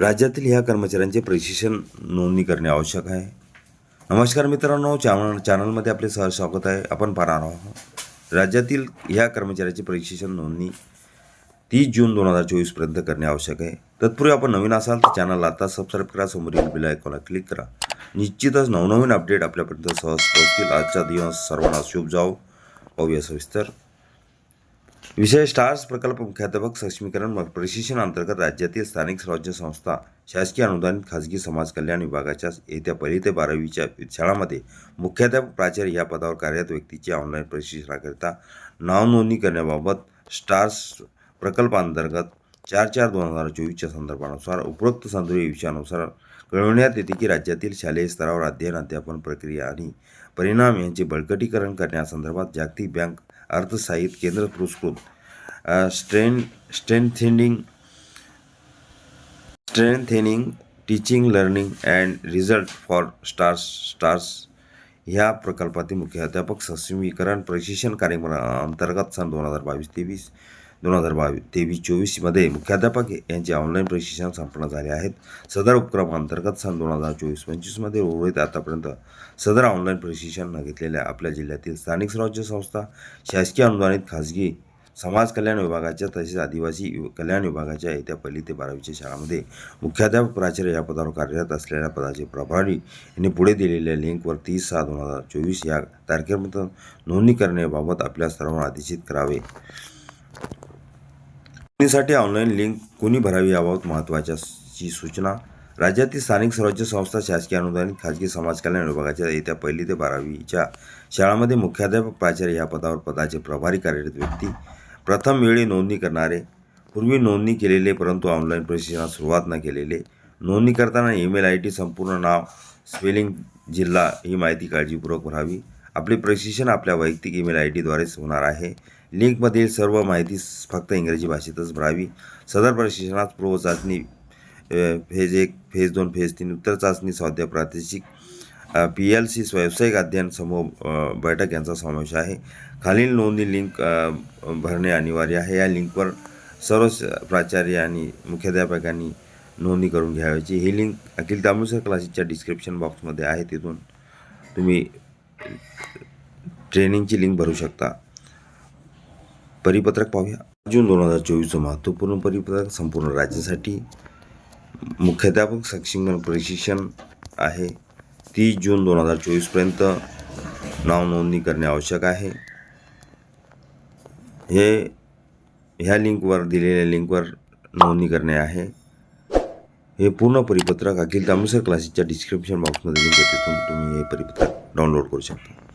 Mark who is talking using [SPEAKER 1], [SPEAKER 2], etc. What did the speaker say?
[SPEAKER 1] राज्यातील ह्या कर्मचाऱ्यांचे प्रशिक्षण नोंदणी करणे आवश्यक आहे. नमस्कार मित्रांनो चॅनल चॅनलमध्ये आपले सहज स्वागत आहे. आपण पाहणार आहोत. राज्यातील ह्या कर्मचाऱ्याची प्रशिक्षण नोंदणी तीस जून दोन हजार चोवीसपर्यंत करणे आवश्यक आहे. तत्पूर्वी आपण नवीन असाल तर चॅनल आता सबस्क्राईब करा समोरील बिल आयकॉनला क्लिक करा. निश्चितच नवनवीन अपडेट आपल्यापर्यंत सहज पोहोचतील. आजचा दिवस सर्वांना शुभ जाओ पाहूया सविस्तर. विषय स्टार्स प्रकल्प मुख्याध्यापक सक्षमीकरण प्रशिक्षण अंतर्गत राज्यातील स्थानिक स्वराज्य संस्था शासकीय अनुदानित खाजगी समाज कल्याण विभागाच्या येत्या पहिली ते बारावीच्या शाळामध्ये मुख्याध्यापक प्राचार्य या पदावर कार्यरत व्यक्तीची ऑनलाईन प्रशिक्षणाकरिता नावनोंदणी करण्याबाबत स्टार्स प्रकल्पांतर्गत चार चार दोन हजार चोवीसच्या संदर्भानुसार उपरोक्त संदर्भ विषयानुसार कळविण्यात येते की राज्यातील शालेय स्तरावर अध्ययन अध्यापन प्रक्रिया आणि परिणाम यांचे बळकटीकरण करण्यासंदर्भात जागतिक बँक अर्थसाहित केंद्र पुरस्कृत. Strain strengthening strengthening teaching learning and result for STARS STARS ह्या प्रकल्पातील मुख्याध्यापक सक्षमीकरण प्रशिक्षण कार्यक्रमाअंतर्गत सन दोन हजार बावीस तेवीस दोन हजार बावीस तेवीस चोवीसमध्ये मुख्याध्यापक यांचे ऑनलाईन प्रशिक्षण संपन्न झाले आहेत. सदर उपक्रमाअंतर्गत सन दोन हजार चोवीस पंचवीसमध्ये उर्वरित आतापर्यंत सदर ऑनलाईन प्रशिक्षण न घेतलेल्या आपल्या जिल्ह्यातील स्थानिक स्वराज्य संस्था शासकीय अनुदानित खाजगी समाज कल्याण विभागाच्या तसेच आदिवासी कल्याण विभागाच्या येत्या पहिली ते बारावीच्या शाळांमध्ये मुख्याध्यापक प्राचार्य या पदावर कार्यरत असलेल्या पदाचे प्रभारी यांनी पुढे दिलेल्या लिंकवर तीस सहा दोन हजार चोवीस या तारखेपर्यंत नोंदणी करण्याबाबत आपल्या सर्वांना आदेशित करावे. नोंदणीसाठी ऑनलाईन लिंक कोणी भरावी याबाबत महत्त्वाची सूचना? राज्यातील स्थानिक स्वराज्य संस्था शासकीय अनुदानित खाजगी समाज कल्याण विभागाच्या येत्या पहिली ते बारावीच्या शाळांमध्ये मुख्याध्यापक प्राचार्य या पदावर पदाचे प्रभारी कार्यरत व्यक्ती प्रथम वेळी नोंदणी करणारे पूर्वी नोंदणी केलेले परंतु ऑनलाईन प्रशिक्षणास सुरुवात न केलेले नोंदणी करताना ईमेल आय डी संपूर्ण नाव स्पेलिंग जिल्हा ही माहिती काळजीपूर्वक भरावी. आपले प्रशिक्षण आपल्या वैयक्तिक ईमेल आय डीद्वारेच होणार आहे. लिंकमधील सर्व माहिती फक्त इंग्रजी भाषेतच भरावी. सदर प्रशिक्षणात पूर्व चाचणी फेज एक फेज दोन फेज तीन उत्तर चाचणी सौद्य प्रादेशिक पी एल सी व्यावसायिक अध्ययन समूह बैठक यांचा समावेश आहे. खालील नोंदणी लिंक भरणे अनिवार्य आहे. या लिंकवर सर्व प्राचार्य आणि मुख्याध्यापकांनी नोंदणी करून घ्यावयाची ही लिंक अखिल तामिळसर क्लासेसच्या डिस्क्रिप्शन बॉक्समध्ये आहे. तिथून तुम्ही ट्रेनिंगची लिंक भरू शकता. परिपत्रक पाहूया. जून दोन हजार चोवीसचं महत्त्वपूर्ण परिपत्रक संपूर्ण राज्यासाठी. मुख्याध्यापक सक्षमीकरण प्रशिक्षण आहे. तीस जून दोन हजार चोवीसपर्यंत नाव नोंदणी करणे आवश्यक आहे. हे ह्या लिंकवर दिलेल्या लिंकवर नोंदणी करणे आहे. हे पूर्ण परिपत्रक अखिल तामिळसर क्लासेसच्या डिस्क्रिप्शन बॉक्समध्ये लिंक आहे. तिथून तुम्ही हे परिपत्रक डाउनलोड करू शकता.